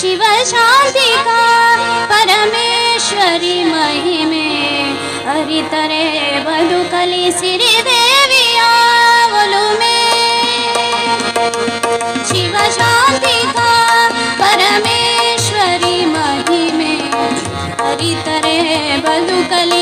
शिव परमेश्वरि महिमे। हरितरे तरे बधु कलि श्रीदेव बोल मे। शिव शाधिका परमेश्वरि महिमे। हरितरे तरे बधूकलि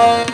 Bye.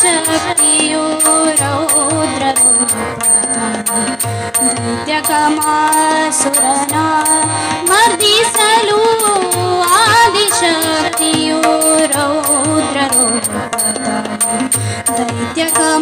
शक्तियो रौद्रभूत्यकमासुरना मर्दिसलो आदिशक्तियो रौद्रभूत दैत्यकमासुरना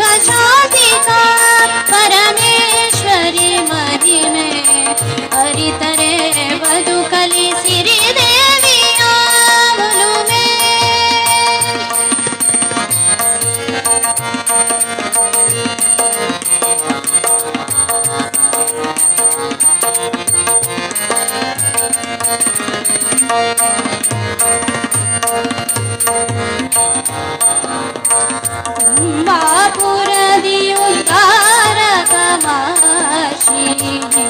看着地面 Thank you.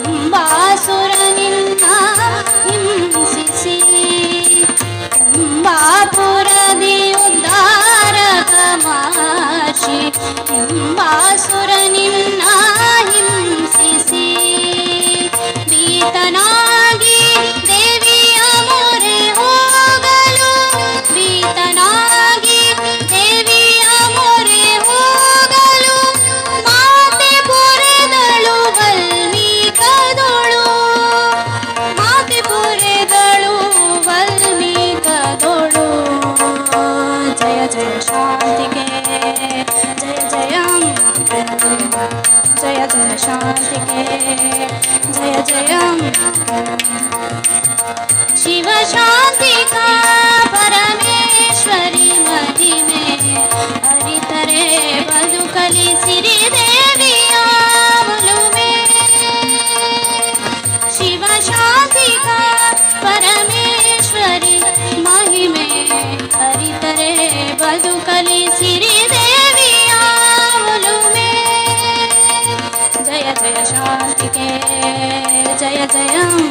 हृदयम्